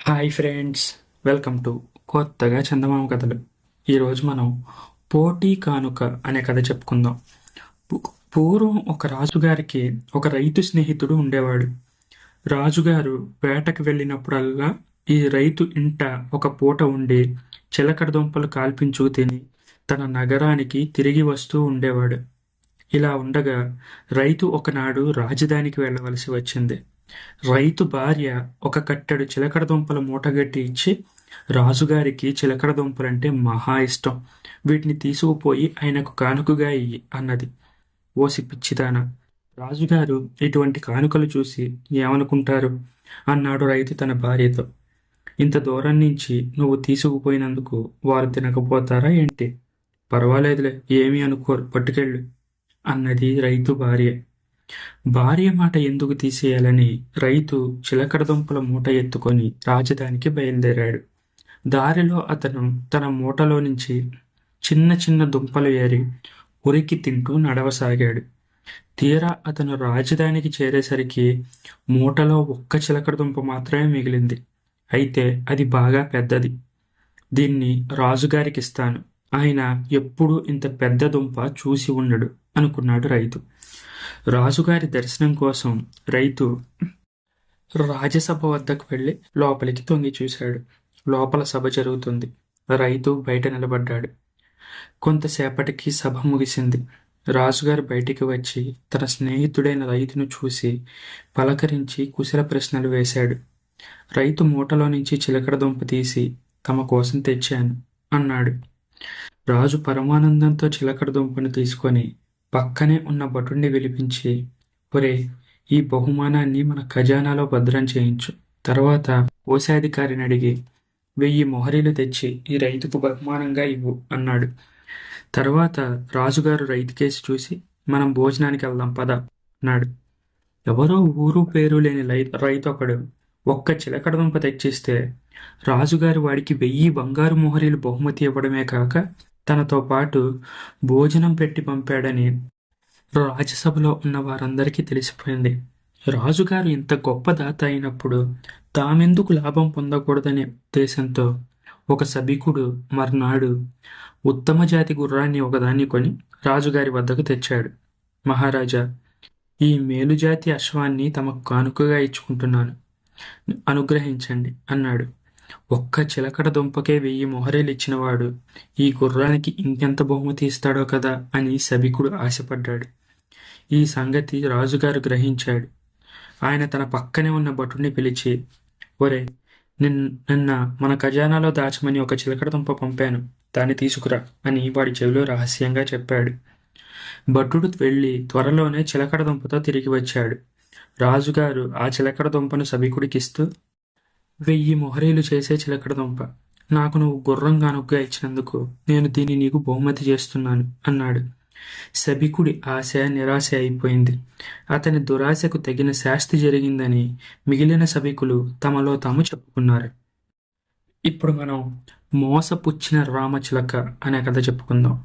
Hi friends welcome to కొత్తగా చందమామ కథలు. ఈరోజు మనం పోటీ కానుక అనే కథ చెప్పుకుందాం. పూర్వం ఒక రాజుగారికి ఒక రైతు స్నేహితుడు ఉండేవాడు. రాజుగారు వేటకు వెళ్ళినప్పుడల్లా ఈ రైతు ఇంట ఒక పూట ఉండి చిలకడ దుంపలు కాల్పించుకు తిని తన నగరానికి తిరిగి వస్తూ ఉండేవాడు. ఇలా ఉండగా రైతు ఒకనాడు రాజధానికి వెళ్ళవలసి వచ్చింది. రైతు భార్య ఒక కట్టెడు చిలకడ దుంపల మూటగట్టి ఇచ్చి రాజుగారికి చిలకడ దుంపలంటే మహా ఇష్టం. వీటిని తీసుకుపోయి ఆయనకు కానుకగా ఇయ్యి అన్నది. ఓసి పిచ్చిదాన. రాజుగారు ఇటువంటి కానుకలు చూసి ఏమనుకుంటారు? అన్నాడు రైతు తన భార్యతో. ఇంత దూరం నుంచి నువ్వు తీసుకుపోయినందుకు వారు తినకపోతారా ఏంటి? పర్వాలేదులే ఏమీ అనుకోరు పట్టుకెళ్ళు అన్నది రైతు భార్య. భార్య మాట ఎందుకు తీసేయాలని రైతు చిలకడదుంపల మూట ఎత్తుకొని రాజధానికి బయలుదేరాడు. దారిలో అతను తన మూటలో నుంచి చిన్న చిన్న దుంపలు ఏరి ఉరికి తింటూ నడవసాగాడు. తీరా అతను రాజధానికి చేరేసరికి మూటలో ఒక్క చిలకడ దుంప మాత్రమే మిగిలింది. అయితే అది బాగా పెద్దది. దీన్ని రాజుగారికి ఇస్తాను ఆయన ఎప్పుడూ ఇంత పెద్ద దుంప చూసి ఉండడు అనుకున్నాడు రైతు. రాజుగారి దర్శనం కోసం రైతు రాజసభ వద్దకు వెళ్ళి లోపలికి తొంగి చూశాడు. లోపల సభ జరుగుతుంది. రైతు బయట నిలబడ్డాడు. కొంతసేపటికి సభ ముగిసింది. రాజుగారు బయటికి వచ్చి తన స్నేహితుడైన రైతును చూసి పలకరించి కుశల ప్రశ్నలు వేశాడు. రైతు మూటలో నుంచి చిలకడ దుంప తీసి తమ కోసం తెచ్చాను అన్నాడు. రాజు పరమానందంతో చిలకడ దుంపను తీసుకొని పక్కనే ఉన్న భటుణ్ణి పిలిపించి ఒరే ఈ బహుమానాన్ని మన ఖజానాలో భద్రం చేయించు. తర్వాత కోశాధికారిని అడిగి వెయ్యి మొహరీలు తెచ్చి ఈ రైతుకు బహుమానంగా ఇవ్వు అన్నాడు. తర్వాత రాజుగారు రైతు కేసి చూసి మనం భోజనానికి వెళ్దాం పద అన్నాడు. ఎవరో ఊరు పేరు లేని రైతు ఒకడు ఒక్క చిలకడ దుంప తెచ్చిస్తే రాజుగారు వాడికి వెయ్యి బంగారు మొహరీలు బహుమతి ఇవ్వడమే కాక తనతో పాటు భోజనం పెట్టి పంపాడని రాజ్యసభలో ఉన్న వారందరికీ తెలిసిపోయింది. రాజుగారు ఇంత గొప్ప దాత అయినప్పుడు తామెందుకు లాభం పొందకూడదనే ఉద్దేశంతో ఒక సభికుడు మర్నాడు ఉత్తమ జాతి గుర్రాన్ని ఒకదాన్ని కొని రాజుగారి వద్దకు తెచ్చాడు. మహారాజా ఈ మేలుజాతి అశ్వాన్ని తమకు కానుకగా ఇచ్చుకుంటున్నాను. అనుగ్రహించండి అన్నాడు. ఒక్క చిలకడ దుంపకే వెయ్యి మొహరేలు ఇచ్చినవాడు ఈ గుర్రానికి ఇంకెంత బహుమతి ఇస్తాడో కదా అని సభికుడు ఆశపడ్డాడు. ఈ సంగతి రాజుగారు గ్రహించాడు. ఆయన తన పక్కనే ఉన్న భటుడిని పిలిచి ఒరే నిన్ నిన్న మన ఖజానాలో దాచమని ఒక చిలకడ దుంప పంపాను దాన్ని తీసుకురా అని వాడి చెవిలో రహస్యంగా చెప్పాడు. భటుడు వెళ్ళి త్వరలోనే చిలకడ దుంపతో తిరిగి వచ్చాడు. రాజుగారు ఆ చిలకడ దుంపను సభికుడికిస్తూ వెయ్యి మొహరీలు చేసే చిలకడదుంప నాకు నువ్వు గుర్రం కానుకగా ఇచ్చినందుకు నేను దీన్ని నీకు బహుమతి చేస్తున్నాను అన్నాడు. సభికుడి ఆశ నిరాశ అయిపోయింది. అతని దురాశకు తగిన శాస్తి జరిగిందని మిగిలిన సభికులు తమలో తాము చెప్పుకున్నారు. ఇప్పుడు మనం మోసపుచ్చిన రామచిలక అనే కథ చెప్పుకుందాం.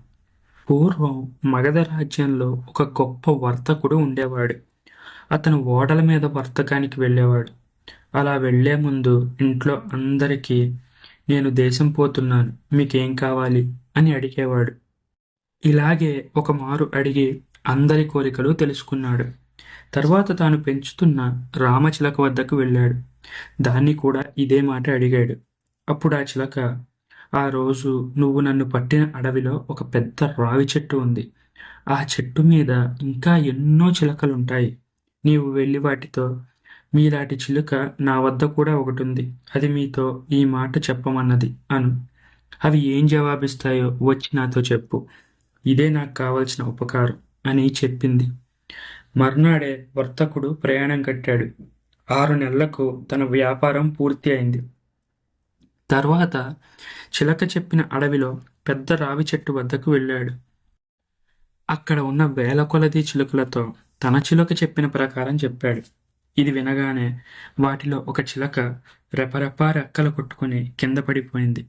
పూర్వం మగధ రాజ్యంలో ఒక గొప్ప వర్తకుడు ఉండేవాడు. అతను ఓడల మీద వర్తకానికి వెళ్ళేవాడు. అలా వెళ్ళే ముందు ఇంట్లో అందరికీ నేను దేశం పోతున్నాను మీకేం కావాలి? అని అడిగేవాడు. ఇలాగే ఒక మారు అడిగి అందరి కోరికలు తెలుసుకున్నాడు. తర్వాత తాను పెంచుతున్న రామచిలక వద్దకు వెళ్ళాడు. దాన్ని కూడా ఇదే మాట అడిగాడు. అప్పుడు ఆ చిలక ఆ రోజు నువ్వు నన్ను పట్టిన అడవిలో ఒక పెద్ద రావి చెట్టు ఉంది. ఆ చెట్టు మీద ఇంకా ఎన్నో చిలకలుంటాయి. నీవు వెళ్ళి వాటితో మీలాంటి చిలుక నా వద్ద కూడా ఒకటి ఉంది అది మీతో ఈ మాట చెప్పమన్నది అను. అవి ఏం జవాబిస్తాయో వచ్చి నాతో చెప్పు. ఇదే నాకు కావలసిన ఉపకారం అని చెప్పింది. మర్నాడే వర్తకుడు ప్రయాణం కట్టాడు. ఆరు నెలలకు తన వ్యాపారం పూర్తి అయింది. తర్వాత చిలక చెప్పిన అడవిలో పెద్ద రావి చెట్టు వద్దకు వెళ్ళాడు. అక్కడ ఉన్న వేల కొలది చిలుకలతో తన చిలుక చెప్పిన ప్రకారం చెప్పాడు. ఇది వినగానే వాటిలో ఒక చిలక రెపరెపా రెక్కలు కొట్టుకుని కింద పడిపోయింది.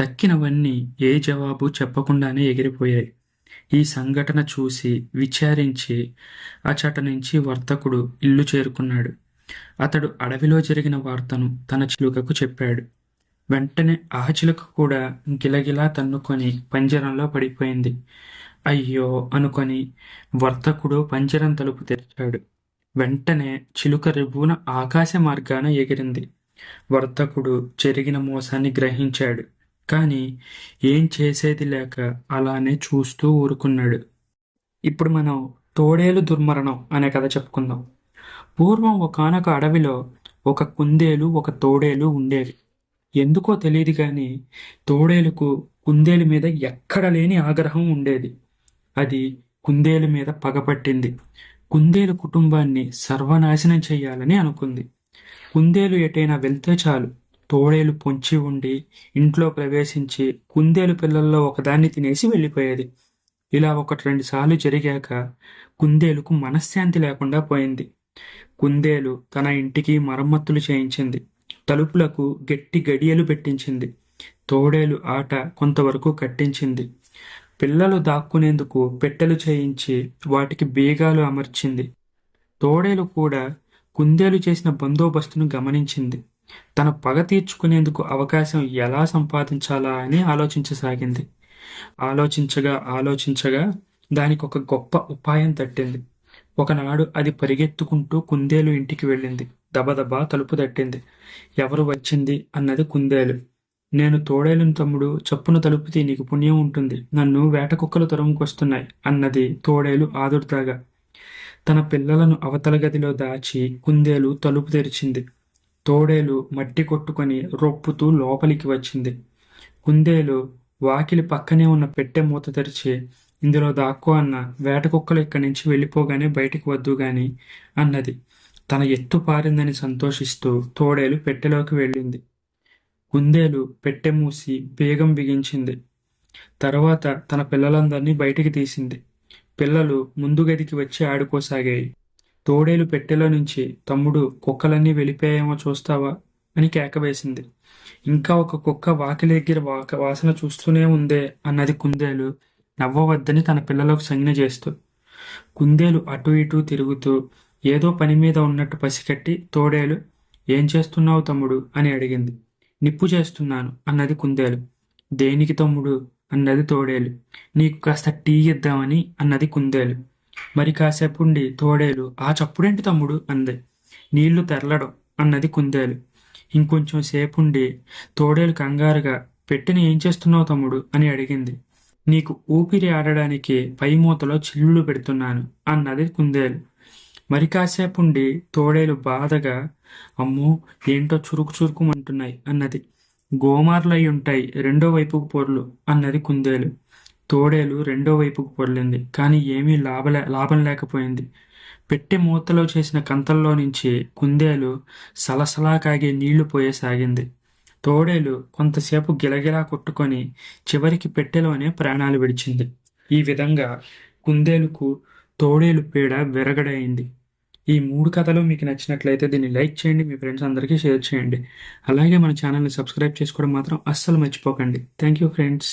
దక్కినవన్నీ ఏ జవాబు చెప్పకుండానే ఎగిరిపోయాయి. ఈ సంఘటన చూసి విచారించి అచట నుంచి వర్తకుడు ఇల్లు చేరుకున్నాడు. అతడు అడవిలో జరిగిన వార్తను తన చిలుకకు చెప్పాడు. వెంటనే ఆ చిలుక కూడా గిలగిలా తన్నుకొని పంజరంలో పడిపోయింది. అయ్యో అనుకొని వర్తకుడు పంజరం తలుపు తెరిచాడు. వెంటనే చిలుక రివ్వున ఆకాశ మార్గాన ఎగిరింది. వర్తకుడు జరిగిన మోసాన్ని గ్రహించాడు. కానీ ఏం చేసేది లేక అలానే చూస్తూ ఊరుకున్నాడు. ఇప్పుడు మనం తోడేలు దుర్మరణం అనే కథ చెప్పుకుందాం. పూర్వం ఒకనొక అడవిలో ఒక కుందేలు ఒక తోడేలు ఉండేవి ఎందుకో తెలియదు కానీ తోడేలుకు కుందేలు మీద ఎక్కడ లేని ఆగ్రహం ఉండేది. అది కుందేలు మీద పగపట్టింది కుందేలు కుటుంబాన్ని సర్వనాశనం చేయాలని అనుకుంది. కుందేలు ఎటైనా వెళ్తే చాలు. తోడేలు పొంచి ఉండి ఇంట్లో ప్రవేశించి కుందేలు పిల్లల్లో ఒకదాన్ని తినేసి వెళ్ళిపోయేది. ఇలా ఒకటి రెండు సార్లు జరిగాక కుందేలుకు మనశ్శాంతి లేకుండా పోయింది. కుందేలు తన ఇంటికి మరమ్మతులు చేయించింది. తలుపులకు గట్టి గడియలు పెట్టించింది. తోడేలు ఆట కొంతవరకు కట్టించింది. పిల్లలు దాక్కునేందుకు పెట్టెలు చేయించి వాటికి బీగాలు అమర్చింది. తోడేలు కూడా కుందేలు చేసిన బందోబస్తును గమనించింది. తన పగ తీర్చుకునేందుకు అవకాశం ఎలా సంపాదించాలా అని ఆలోచించసాగింది. ఆలోచించగా ఆలోచించగా దానికి ఒక గొప్ప ఉపాయం తట్టింది. ఒకనాడు అది పరిగెత్తుకుంటూ కుందేలు ఇంటికి వెళ్ళింది. దబదబా తలుపు తట్టింది. ఎవరు వచ్చింది అన్నది కుందేలు. నేను తోడేలుని తమ్ముడు చప్పున తలుపుతి నీకు పుణ్యం ఉంటుంది. నన్ను వేట కుక్కలు తరుముకొస్తున్నాయి అన్నది తోడేలు ఆదుర్దాగా. తన పిల్లలను అవతల గదిలో దాచి కుందేలు తలుపు తెరిచింది. తోడేలు మట్టి కొట్టుకొని రొప్పుతూ లోపలికి వచ్చింది. కుందేలు వాకిలి పక్కనే ఉన్న పెట్టె మూత తెరిచి ఇందులో దాక్కో అన్న వేట కుక్కలు ఇక్కడి నుంచి వెళ్ళిపోగానే బయటికి వద్దు గాని అన్నది. తన ఎత్తు పారిందని సంతోషిస్తూ తోడేలు పెట్టెలోకి వెళ్ళింది. కుందేలు పెట్టె మూసి బేగం బిగించింది. తర్వాత తన పిల్లలందరినీ బయటికి తీసింది. పిల్లలు ముందు గదికి వచ్చి ఆడుకోసాగాయి. తోడేలు పెట్టెలో నుంచి తమ్ముడు కుక్కలన్నీ వెళ్ళిపోయాయేమో చూస్తావా? అని కేకవేసింది ఇంకా ఒక కుక్క వాకిలి వాక వాసన చూస్తూనే ఉందే అన్నది కుందేలు నవ్వవద్దని తన పిల్లలకు సంజ్ఞ చేస్తూ. కుందేలు అటు ఇటు తిరుగుతూ ఏదో పని మీద ఉన్నట్టు పసికట్టి తోడేలు ఏం చేస్తున్నావు తమ్ముడు? అని అడిగింది. నిప్పు చేస్తున్నాను అన్నది కుందేలు. దేనికి తమ్ముడు? అన్నది తోడేలు. నీకు కాస్త టీ ఇద్దామని అన్నది కుందేలు. మరి కాసేపుండి తోడేలు ఆ చప్పుడేంటి తమ్ముడు అంది. నీళ్ళు తెరలడం అన్నది కుందేలు. ఇంకొంచెం సేపుండి తోడేలు కంగారుగా పెట్టిన ఏం చేస్తున్నావు తమ్ముడు అని అడిగింది. నీకు ఊపిరి ఆడడానికి పై మూతలో చిల్లులు పెడుతున్నాను అన్నది కుందేలు. మరి కాసేపుండి తోడేలు బాధగా అమ్మో ఏంటో చురుకు చురుకుమంటున్నాయి అన్నది. గోమార్లై ఉంటాయి రెండో వైపుకు పొర్లు అన్నది కుందేలు. తోడేలు రెండో వైపుకు పొర్లింది కానీ ఏమీ లాభలే లాభం లేకపోయింది. పెట్టె మూతలో చేసిన కంతల్లో నుంచి కుందేలు సలసలా కాగే నీళ్ళు పోయసాగింది. తోడేలు కొంతసేపు గిలగిలా కొట్టుకొని చివరికి పెట్టెలోనే ప్రాణాలు విడిచింది. ఈ విధంగా కుందేలుకు తోడేలు పీడ విరగడైంది. ఈ మూడు కథలు మీకు నచ్చినట్లయితే దీన్ని లైక్ చేయండి మీ ఫ్రెండ్స్ అందరికీ షేర్ చేయండి. అలాగే మన ఛానల్ని సబ్స్క్రైబ్ చేసుకోవడం మాత్రం అస్సలు మర్చిపోకండి. Thank you friends.